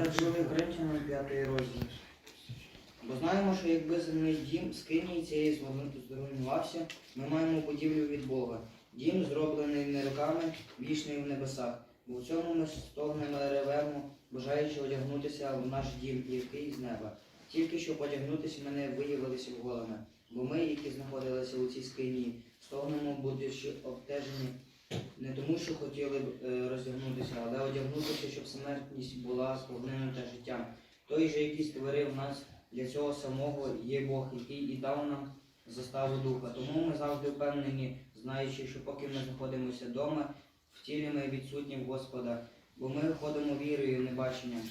Читати другий Коринтянам 5 розділ. Бо знаємо, що якби земний дім скині цієї зруйнувався, ми маємо будівлю від Бога. Дім, зроблений не руками, вічний в небесах. Бо в цьому ми стогнемо ревемо, бажаючи одягнутися в наш дім, який з неба. Тільки щоб одягнутися, ми не виявилися голими. Бо ми, які знаходилися у цій скині, стогнемо, будучи обтежені не тому, що хотіли б е, роздягнутися, але одягнутися, щоб смертність була сповнена життям. Той же, який створив нас для цього самого, є Бог, який і дав нам заставу духа. Тому ми завжди впевнені, знаючи, що поки ми знаходимося вдома, в тілі ми відсутні в Господа, бо ми ходимо вірою, не баченням.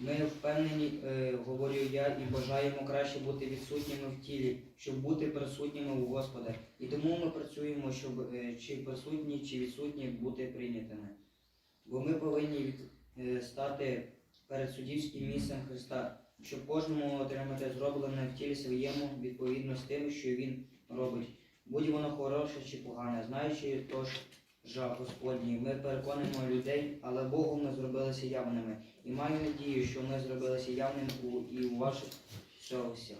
Ми впевнені, е, говорю я, і бажаємо краще бути відсутніми в тілі, щоб бути присутніми у Господа. І тому ми працюємо, щоб е, чи присутні, чи відсутні бути прийнятими. Бо ми повинні е, стати перед суддівським місцем Христа, щоб кожному отримати зроблене в тілі своєму відповідно з тим, що Він робить. Будь воно хороше чи погане, знаючи тож жах Господній, ми переконуємо людей, але Богу ми зробилися явними. І маю надію, що ми зробилися явним у, і у ваших совістях.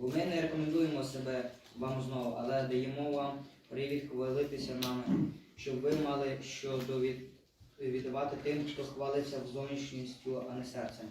Бо ми не рекомендуємо себе вам знову, але даємо вам привід хвалитися нами, щоб ви мали що довід, віддавати тим, хто хвалиться зовнішністю, а не серцем.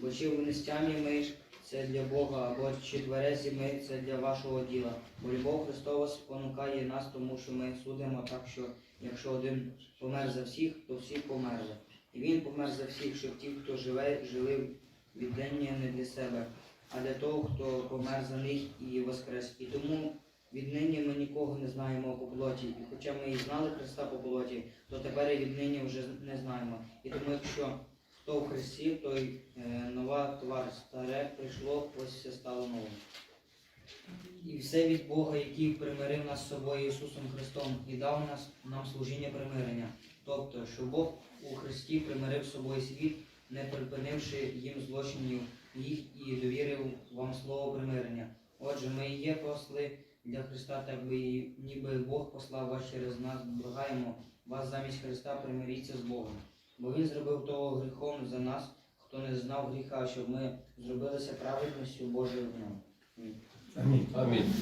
Бо чи в нестямі ми це для Бога, або чи тверезі ми це для вашого діла. Бо любов Христова спонукає нас, тому що ми судимо так, що якщо один помер за всіх, то всі померли. І він помер за всіх, щоб ті, хто живе, жили віддання не для себе, а для того, хто помер за них і воскрес. І тому віднині ми нікого не знаємо по плоті. І хоча ми і знали Христа по плоті, то тепер і віднині вже не знаємо. І тому, якщо хто в Христі, той е, нова твар старе прийшло, ось все стало новим. І все від Бога, який примирив нас з собою Ісусом Христом і дав нас нам служіння примирення. Тобто, що Бог у Христі примирив з собою світ, не припинивши їм злочинів їх і довірив вам слово примирення. Отже, ми і є посли для Христа, так би ніби Бог послав вас через нас, благаємо вас замість Христа примиріться з Богом. Бо Він зробив того гріхом за нас, хто не знав гріха, щоб ми зробилися праведністю Божою в ньому. Амінь.